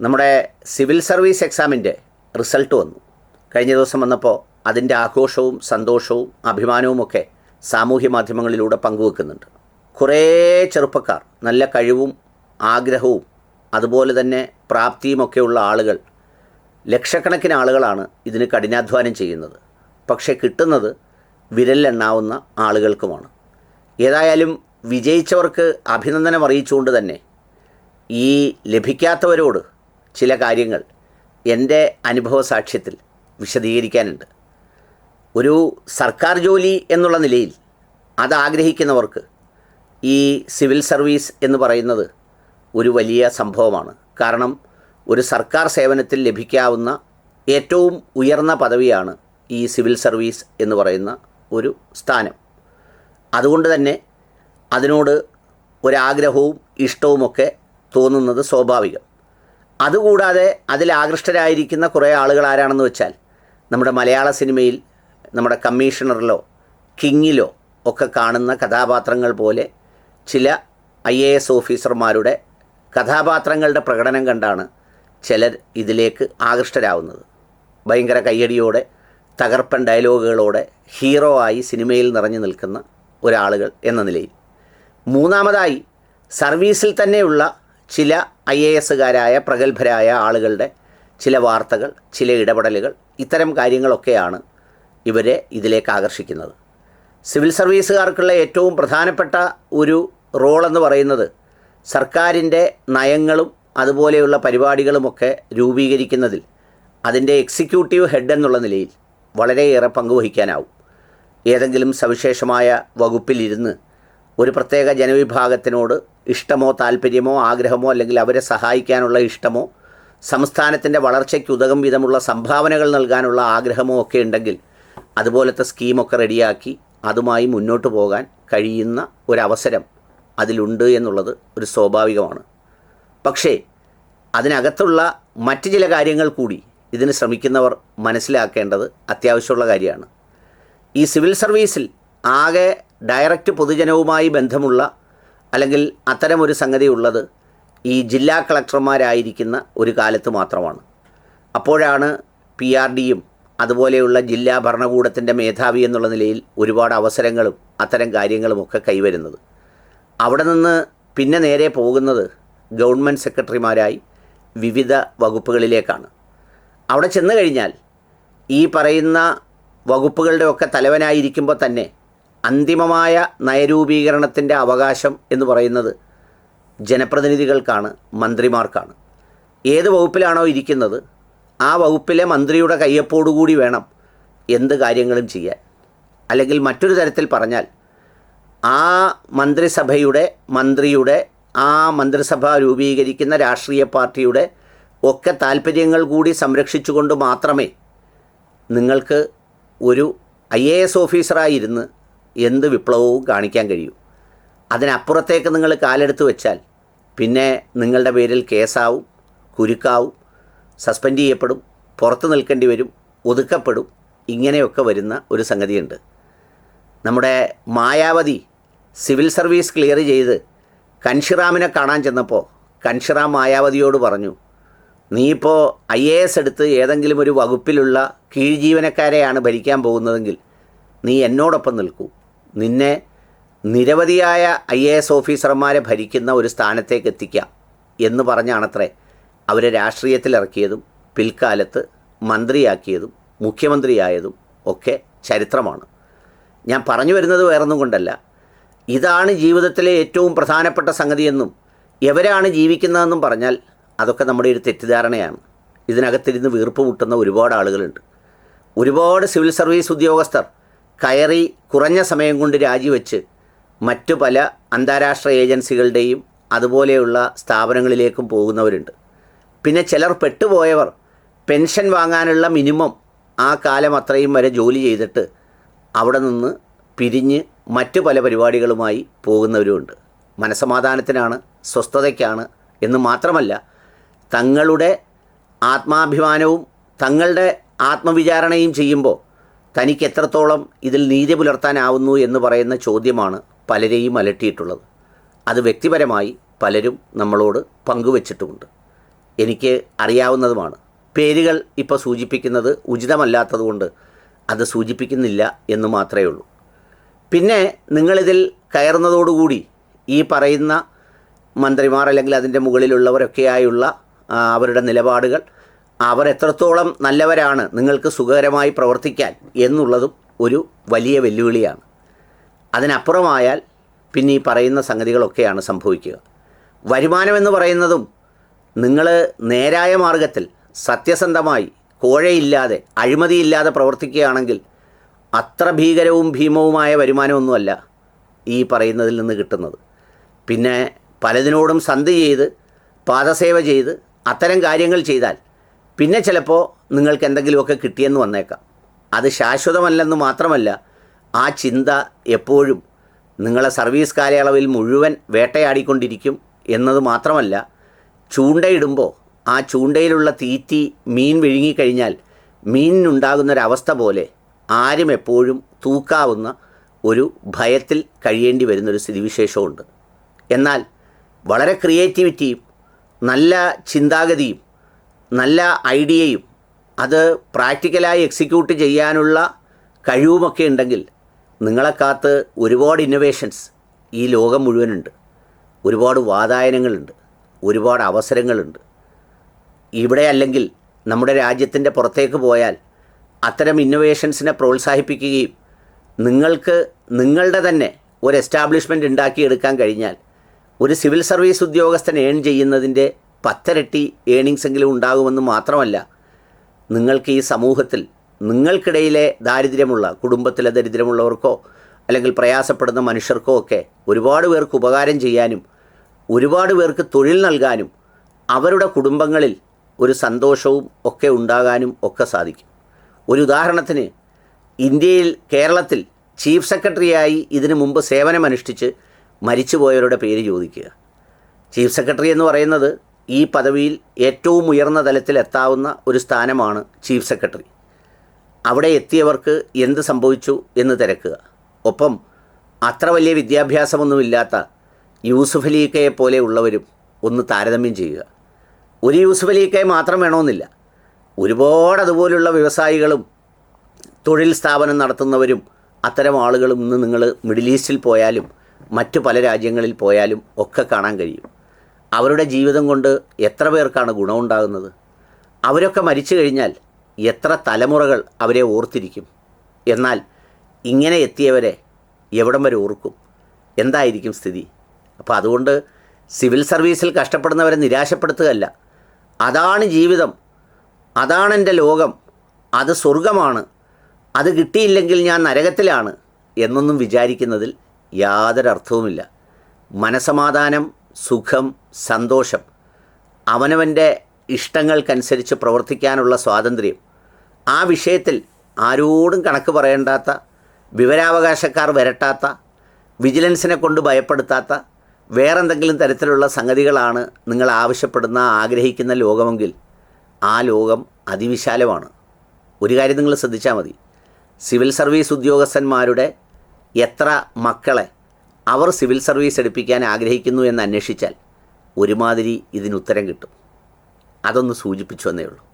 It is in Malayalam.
നമ്മുടെ സിവിൽ സർവീസ് എക്സാമിന്റെ റിസൾട്ട് വന്നു. കഴിഞ്ഞ ദിവസം വന്നപ്പോൾ അതിന്റെ ആഘോഷവും സന്തോഷവും അഭിമാനവും ഒക്കെ സാമൂഹ്യ മാധ്യമങ്ങളിലൂടെ പങ്കുവെക്കുന്നുണ്ട്. കുറേ ചെറുപ്പക്കാർ നല്ല കഴിവും ആഗ്രഹവും അതുപോലെ തന്നെ പ്രാപ്തിയുമൊക്കെയുള്ള ആളുകൾ ലക്ഷക്കണക്കിന് ആളുകളാണ് ഇതിന് കഠിനാധ്വാനം ചെയ്യുന്നത്. പക്ഷേ കിട്ടുന്നത് വിരലിലെണ്ണാവുന്ന ആളുകൾക്കുമാണ്. ഏതായാലും വിജയിച്ചവർക്ക് അഭിനന്ദനം അറിയിച്ചുകൊണ്ട് തന്നെ ഈ ലഭിക്കാത്തവരോട് ചില കാര്യങ്ങൾ എന്റെ അനുഭവ സാക്ഷ്യത്തിൽ വിശദീകരിക്കാനുണ്ട്. ഒരു സർക്കാർ ജോലി എന്നുള്ള നിലയിൽ അത് ആഗ്രഹിക്കുന്നവർക്ക് ഈ സിവിൽ സർവീസ് എന്ന് പറയുന്നത് ഒരു വലിയ സംഭവമാണ്. കാരണം ഒരു സർക്കാർ സേവനത്തിൽ ലഭിക്കാവുന്ന ഏറ്റവും ഉയർന്ന പദവിയാണ് ഈ സിവിൽ സർവീസ് എന്ന് പറയുന്ന ഒരു സ്ഥാനം. അതുകൊണ്ട് തന്നെ അതിനോട് ഒരാഗ്രഹവും ഇഷ്ടവുമൊക്കെ തോന്നുന്നത് സ്വാഭാവികം. അതുകൂടാതെ അതിൽ ആകൃഷ്ടരായിരിക്കുന്ന കുറേ ആളുകൾ ആരാണെന്ന് വെച്ചാൽ നമ്മുടെ മലയാള സിനിമയിൽ നമ്മുടെ കമ്മീഷണറിലോ കിങ്ങിലോ ഒക്കെ കാണുന്ന കഥാപാത്രങ്ങൾ പോലെ ചില ഐ എ എസ് ഓഫീസർമാരുടെ കഥാപാത്രങ്ങളുടെ പ്രകടനം കണ്ടാണ് ചിലർ ഇതിലേക്ക് ആകൃഷ്ടരാകുന്നത് ഭയങ്കര കയ്യടിയോടെ തകർപ്പൻ ഡയലോഗുകളോടെ ഹീറോ ആയി സിനിമയിൽ നിറഞ്ഞു നിൽക്കുന്ന ഒരാളുകൾ എന്ന നിലയിൽ. മൂന്നാമതായി സർവീസിൽ തന്നെയുള്ള ചില ഐ എ എസുകാരായ പ്രഗത്ഭരായ ആളുകളുടെ ചില വാർത്തകൾ ചില ഇടപെടലുകൾ ഇത്തരം കാര്യങ്ങളൊക്കെയാണ് ഇവരെ ഇതിലേക്ക് ആകർഷിക്കുന്നത്. സിവിൽ സർവീസുകാർക്കുള്ള ഏറ്റവും പ്രധാനപ്പെട്ട ഒരു റോൾ എന്ന് പറയുന്നത് സർക്കാരിന്റെ നയങ്ങളും അതുപോലെയുള്ള പരിപാടികളുമൊക്കെ രൂപീകരിക്കുന്നതിൽ അതിന്റെ എക്സിക്യൂട്ടീവ് ഹെഡ് എന്നുള്ള നിലയിൽ വളരെയേറെ പങ്കുവഹിക്കാനാവും. ഏതെങ്കിലും സവിശേഷമായ വകുപ്പിലിരുന്ന് ഒരു പ്രത്യേക ജനവിഭാഗത്തിനോട് ഇഷ്ടമോ താല്പര്യമോ ആഗ്രഹമോ അല്ലെങ്കിൽ അവരെ സഹായിക്കാനുള്ള ഇഷ്ടമോ സംസ്ഥാനത്തിന്റെ വളർച്ചയ്ക്ക് ഉതകം വിധമുള്ള സംഭാവനകൾ നൽകാനുള്ള ആഗ്രഹമോ ഒക്കെ ഉണ്ടെങ്കിൽ അതുപോലത്തെ സ്കീമൊക്കെ റെഡിയാക്കി അതുമായി മുന്നോട്ട് പോകാൻ കഴിയുന്ന ഒരവസരം അതിലുണ്ട് എന്നുള്ളത് ഒരു സ്വാഭാവികമാണ്. പക്ഷേ അതിനകത്തുള്ള മറ്റ് ചില കാര്യങ്ങൾ കൂടി ഇതിന് ശ്രമിക്കുന്നവർ മനസ്സിലാക്കേണ്ടത് അത്യാവശ്യമുള്ള കാര്യമാണ്. ഈ സിവിൽ സർവീസിൽ ആകെ ഡയറക്റ്റ് പൊതുജനവുമായി ബന്ധമുള്ള അല്ലെങ്കിൽ അത്തരമൊരു സംഗതി ഉള്ളത് ഈ ജില്ലാ കളക്ടർമാരായിരിക്കുന്ന ഒരു കാലത്ത് മാത്രമാണ്. അപ്പോഴാണ് പി ആർ ഡിയും അതുപോലെയുള്ള ജില്ലാ ഭരണകൂടത്തിന്റെ മേധാവി എന്നുള്ള നിലയിൽ ഒരുപാട് അവസരങ്ങളും അത്തരം കാര്യങ്ങളുമൊക്കെ കൈവരുന്നത്. അവിടെ നിന്ന് പിന്നെ നേരെ പോകുന്നത് ഗവൺമെന്റ് സെക്രട്ടറിമാരായി വിവിധ വകുപ്പുകളിലേക്കാണ്. അവിടെ ചെന്ന് കഴിഞ്ഞാൽ ഈ പറയുന്ന വകുപ്പുകളുടെയൊക്കെ തലവനായിരിക്കുമ്പോൾ തന്നെ അന്തിമമായ നയരൂപീകരണത്തിന്റെ അവകാശം എന്ന് പറയുന്നത് ജനപ്രതിനിധികൾക്കാണ് മന്ത്രിമാർക്കാണ്. ഏത് വകുപ്പിലാണോ ഇരിക്കുന്നത് ആ വകുപ്പിലെ മന്ത്രിയുടെ കയ്യൊപ്പോടുകൂടി വേണം എന്ത് കാര്യങ്ങളും ചെയ്യാൻ. അല്ലെങ്കിൽ മറ്റൊരു തരത്തിൽ പറഞ്ഞാൽ ആ മന്ത്രിസഭയുടെ മന്ത്രിയുടെ ആ മന്ത്രിസഭ രൂപീകരിക്കുന്ന രാഷ്ട്രീയ പാർട്ടിയുടെ ഒക്കെ താല്പര്യങ്ങൾ കൂടി സംരക്ഷിച്ചുകൊണ്ട് മാത്രമേ നിങ്ങൾക്ക് ഒരു ഐ എ എസ് ഓഫീസറായിരുന്ന് എന്ത് വിപ്ലവവും കാണിക്കാൻ കഴിയൂ. അതിനപ്പുറത്തേക്ക് നിങ്ങൾ കാലെടുത്ത് വെച്ചാൽ പിന്നെ നിങ്ങളുടെ പേരിൽ കേസാവും കുരുക്കാവും സസ്പെൻഡ് ചെയ്യപ്പെടും പുറത്ത് നിൽക്കേണ്ടി വരും ഒതുക്കപ്പെടും ഇങ്ങനെയൊക്കെ വരുന്ന ഒരു സംഗതിയുണ്ട്. നമ്മുടെ മായാവതി സിവിൽ സർവീസ് ക്ലിയർ ചെയ്ത് കൻഷിറാമിനെ കാണാൻ ചെന്നപ്പോൾ കൻഷിറാം മായാവതിയോട് പറഞ്ഞു നീ ഇപ്പോൾ ഐ എ എസ് എടുത്ത് ഏതെങ്കിലും ഒരു വകുപ്പിലുള്ള കീഴ്ജീവനക്കാരെയാണ് ഭരിക്കാൻ പോകുന്നതെങ്കിൽ നീ എന്നോടൊപ്പം നിൽക്കൂ. നിന്നെ നിരവധിയായ ഐ എ എസ് ഓഫീസർമാരെ ഭരിക്കുന്ന ഒരു സ്ഥാനത്തേക്ക് എത്തിക്കാം എന്ന് പറഞ്ഞാണത്രേ അവരെ രാഷ്ട്രീയത്തിലിറക്കിയതും പിൽക്കാലത്ത് മന്ത്രിയാക്കിയതും മുഖ്യമന്ത്രിയായതും ഒക്കെ ചരിത്രമാണ്. ഞാൻ പറഞ്ഞു വരുന്നത് വേറൊന്നും കൊണ്ടല്ല. ഇതാണ് ജീവിതത്തിലെ ഏറ്റവും പ്രധാനപ്പെട്ട സംഗതിയെന്നും എവരാണ് ജീവിക്കുന്നതെന്നും പറഞ്ഞാൽ അതൊക്കെ നമ്മുടെ ഒരു തെറ്റിദ്ധാരണയാണ്. ഇതിനകത്തിരുന്ന് വീർപ്പ് മുട്ടുന്ന ഒരുപാട് ആളുകളുണ്ട്. ഒരുപാട് സിവിൽ സർവീസ് ഉദ്യോഗസ്ഥർ കയറി കുറഞ്ഞ സമയം കൊണ്ട് രാജിവെച്ച് മറ്റു പല അന്താരാഷ്ട്ര ഏജൻസികളുടെയും അതുപോലെയുള്ള സ്ഥാപനങ്ങളിലേക്കും പോകുന്നവരുണ്ട്. പിന്നെ ചിലർ പെട്ടുപോയവർ പെൻഷൻ വാങ്ങാനുള്ള മിനിമം ആ കാലം അത്രയും വരെ ജോലി ചെയ്തിട്ട് അവിടെ നിന്ന് പിരിഞ്ഞ് മറ്റു പല പരിപാടികളുമായി പോകുന്നവരുമുണ്ട്. മനസമാധാനത്തിനാണ് സ്വസ്ഥതയ്ക്കാണ് എന്ന് മാത്രമല്ല തങ്ങളുടെ ആത്മാഭിമാനവും തങ്ങളുടെ ആത്മവിചാരണയും ചെയ്യുമ്പോൾ തനിക്ക് എത്രത്തോളം ഇതിൽ നീതി പുലർത്താനാവുന്നു എന്ന് പറയുന്ന ചോദ്യമാണ് പലരെയും അലട്ടിയിട്ടുള്ളത്. അത് വ്യക്തിപരമായി പലരും നമ്മളോട് പങ്കുവച്ചിട്ടുമുണ്ട്. എനിക്ക് അറിയാവുന്നതുമാണ്. പേരുകൾ ഇപ്പോൾ സൂചിപ്പിക്കുന്നത് ഉചിതമല്ലാത്തതുകൊണ്ട് അത് സൂചിപ്പിക്കുന്നില്ല എന്ന് മാത്രമേ ഉള്ളൂ. പിന്നെ നിങ്ങളിതിൽ കയറുന്നതോടുകൂടി ഈ പറയുന്ന മന്ത്രിമാർ അല്ലെങ്കിൽ അതിന്റെ മുകളിലുള്ളവരൊക്കെയായുള്ള അവരുടെ നിലപാടുകൾ അവർ എത്രത്തോളം നല്ലവരാണ് നിങ്ങൾക്ക് സുഖകരമായി പ്രവർത്തിക്കാൻ എന്നുള്ളതും ഒരു വലിയ വെല്ലുവിളിയാണ്. അതിനപ്പുറമായാൽ പിന്നെ ഈ പറയുന്ന സംഗതികളൊക്കെയാണ് സംഭവിക്കുക. വരുമാനമെന്ന് പറയുന്നതും നിങ്ങൾ നേരായ മാർഗത്തിൽ സത്യസന്ധമായി കോഴയില്ലാതെ അഴിമതിയില്ലാതെ പ്രവർത്തിക്കുകയാണെങ്കിൽ അത്ര ഭീകരവും ഭീമവുമായ വരുമാനമൊന്നുമല്ല ഈ പറയുന്നതിൽ നിന്ന് കിട്ടുന്നത്. പിന്നെ പലതിനോടും സന്ധി ചെയ്ത് പാദസേവ ചെയ്ത് അത്തരം കാര്യങ്ങൾ ചെയ്താൽ പിന്നെ ചിലപ്പോൾ നിങ്ങൾക്ക് എന്തെങ്കിലുമൊക്കെ കിട്ടിയെന്ന് വന്നേക്കാം. അത് ശാശ്വതമല്ലെന്ന് മാത്രമല്ല ആ ചിന്ത എപ്പോഴും നിങ്ങളെ സർവീസ് കാലയളവിൽ മുഴുവൻ വേട്ടയാടിക്കൊണ്ടിരിക്കും എന്നത് മാത്രമല്ല ചൂണ്ടയിടുമ്പോൾ ആ ചൂണ്ടയിലുള്ള തീറ്റി മീൻ വിഴുങ്ങിക്കഴിഞ്ഞാൽ മീനിനുണ്ടാകുന്നൊരവസ്ഥ പോലെ ആരും എപ്പോഴും തൂക്കാവുന്ന ഒരു ഭയത്തിൽ കഴിയേണ്ടി വരുന്നൊരു സ്ഥിതിവിശേഷമുണ്ട് എന്നാൽ വളരെ ക്രിയേറ്റിവിറ്റിയും നല്ല ചിന്താഗതിയും നല്ല ഐഡിയയും അത് പ്രാക്ടിക്കലായി എക്സിക്യൂട്ട് ചെയ്യാനുള്ള കഴിവുമൊക്കെ ഉണ്ടെങ്കിൽ നിങ്ങളെ കാത്ത് ഒരുപാട് ഇന്നൊവേഷൻസ് ഈ ലോകം മുഴുവനുണ്ട്. ഒരുപാട് വാതായനങ്ങളുണ്ട്. ഒരുപാട് അവസരങ്ങളുണ്ട്. ഇവിടെ അല്ലെങ്കിൽ നമ്മുടെ രാജ്യത്തിന്റെ പുറത്തേക്ക് പോയാൽ അത്തരം ഇന്നൊവേഷൻസിനെ പ്രോത്സാഹിപ്പിക്കുകയും നിങ്ങൾക്ക് നിങ്ങളുടെ തന്നെ ഒരു എസ്റ്റാബ്ലിഷ്മെന്റ് ഉണ്ടാക്കിയെടുക്കാൻ കഴിഞ്ഞാൽ ഒരു സിവിൽ സർവീസ് ഉദ്യോഗസ്ഥൻ ഏൺ ചെയ്യുന്നതിന്റെ പത്തരട്ടി ഏണിങ്സ് എങ്കിലും ഉണ്ടാകുമെന്ന് മാത്രമല്ല നിങ്ങൾക്ക് ഈ സമൂഹത്തിൽ നിങ്ങൾക്കിടയിലെ ദാരിദ്ര്യമുള്ള കുടുംബത്തിലെ ദരിദ്രമുള്ളവർക്കോ അല്ലെങ്കിൽ പ്രയാസപ്പെടുന്ന മനുഷ്യർക്കോ ഒക്കെ ഒരുപാട് പേർക്ക് ഉപകാരം ചെയ്യാനും ഒരുപാട് പേർക്ക് തൊഴിൽ നൽകാനും അവരുടെ കുടുംബങ്ങളിൽ ഒരു സന്തോഷവും ഒക്കെ ഉണ്ടാകാനും ഒക്കെ സാധിക്കും. ഒരു ഉദാഹരണത്തിന് ഇന്ത്യയിൽ കേരളത്തിൽ ചീഫ് സെക്രട്ടറിയായി ഇതിനു മുമ്പ് സേവനമനുഷ്ഠിച്ച് മരിച്ചുപോയവരുടെ പേര് ചോദിക്കുക. ചീഫ് സെക്രട്ടറി എന്ന് പറയുന്നത് ഈ പദവിയിൽ ഏറ്റവും ഉയർന്ന തലത്തിൽ എത്താവുന്ന ഒരു സ്ഥാനമാണ് ചീഫ് സെക്രട്ടറി. അവിടെ എത്തിയവർക്ക് എന്ത് സംഭവിച്ചു എന്ന് തിരക്കുക. ഒപ്പം അത്ര വലിയ വിദ്യാഭ്യാസമൊന്നുമില്ലാത്ത യൂസുഫ് അലീക്കയെ പോലെ ഉള്ളവരും ഒന്ന് താരതമ്യം ചെയ്യുക. ഒരു യൂസുഫ് അലീക്കയെ മാത്രം വേണമെന്നില്ല. ഒരുപാട് അതുപോലുള്ള വ്യവസായികളും തൊഴിൽ സ്ഥാപനം നടത്തുന്നവരും അത്തരം ആളുകളും ഇന്ന് നിങ്ങൾ മിഡിൽ ഈസ്റ്റിൽ പോയാലും മറ്റു പല രാജ്യങ്ങളിൽ പോയാലും ഒക്കെ കാണാൻ കഴിയും. അവരുടെ ജീവിതം കൊണ്ട് എത്ര പേർക്കാണ് ഗുണമുണ്ടാകുന്നത്? അവരൊക്കെ മരിച്ചു കഴിഞ്ഞാൽ എത്ര തലമുറകൾ അവരെ ഓർത്തിരിക്കും? എന്നാൽ ഇങ്ങനെ എത്തിയവരെ എവിടം വരെ ഓർക്കും? എന്തായിരിക്കും സ്ഥിതി? അപ്പോൾ അതുകൊണ്ട് സിവിൽ സർവീസിൽ കഷ്ടപ്പെടുന്നവരെ നിരാശപ്പെടുത്തുകയല്ല. അതാണ് ജീവിതം. അതാണ് എന്റെ ലോകം. അത് സ്വർഗമാണ് അത് കിട്ടിയില്ലെങ്കിൽ ഞാൻ നരകത്തിലാണ് എന്നൊന്നും വിചാരിക്കുന്നതിൽ യാതൊരർത്ഥവുമില്ല. മനസമാധാനം സുഖം സന്തോഷം അവനവന്റെ ഇഷ്ടങ്ങൾക്കനുസരിച്ച് പ്രവർത്തിക്കാനുള്ള സ്വാതന്ത്ര്യം. ആ വിഷയത്തിൽ ആരോടും കണക്ക് പറയേണ്ടാത്ത വിവരാവകാശക്കാർ വരട്ടാത്ത വിജിലൻസിനെ കൊണ്ട് ഭയപ്പെടുത്താത്ത വേറെന്തെങ്കിലും തരത്തിലുള്ള സംഗതികളാണ് നിങ്ങൾ ആവശ്യപ്പെടുന്ന ആഗ്രഹിക്കുന്ന ലോകമെങ്കിൽ ആ ലോകം അതിവിശാലമാണ്. ഒരു കാര്യം നിങ്ങൾ ശ്രദ്ധിച്ചാൽ മതി. സിവിൽ സർവീസ് ഉദ്യോഗസ്ഥന്മാരുടെ എത്ര മക്കളെ അവർ സിവിൽ സർവീസ് എടുപ്പിക്കാൻ ആഗ്രഹിക്കുന്നു എന്ന് അന്വേഷിച്ചാൽ ഒരുമാതിരി ഇതിനുത്തരം കിട്ടും. അതൊന്ന് സൂചിപ്പിച്ചു എന്നേ ഉള്ളൂ.